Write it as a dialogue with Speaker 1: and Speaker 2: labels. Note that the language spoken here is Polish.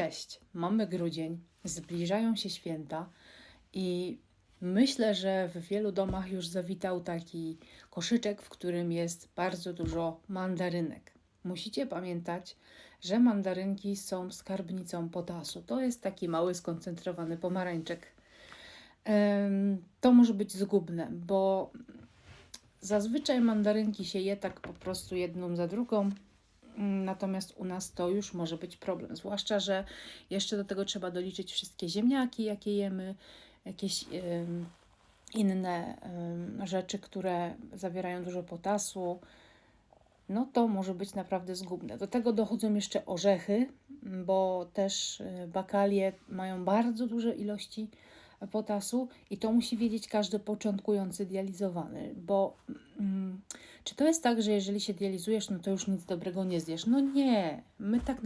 Speaker 1: Cześć, mamy grudzień, zbliżają się święta i myślę, że w wielu domach już zawitał taki koszyczek, w którym jest bardzo dużo mandarynek. Musicie pamiętać, że mandarynki są skarbnicą potasu. To jest taki mały, skoncentrowany pomarańczek. To może być zgubne, bo zazwyczaj mandarynki się je tak po prostu jedną za drugą, Natomiast u nas to już może być problem, zwłaszcza, że jeszcze do tego trzeba doliczyć wszystkie ziemniaki, jakie jemy, jakieś inne rzeczy, które zawierają dużo potasu. No to może być naprawdę zgubne. Do tego dochodzą jeszcze orzechy, bo też e, bakalie mają bardzo duże ilości potasu i to musi wiedzieć każdy początkujący dializowany, bo mm, czy to jest tak, że jeżeli się dializujesz, no to już nic dobrego nie zjesz? No nie, my tak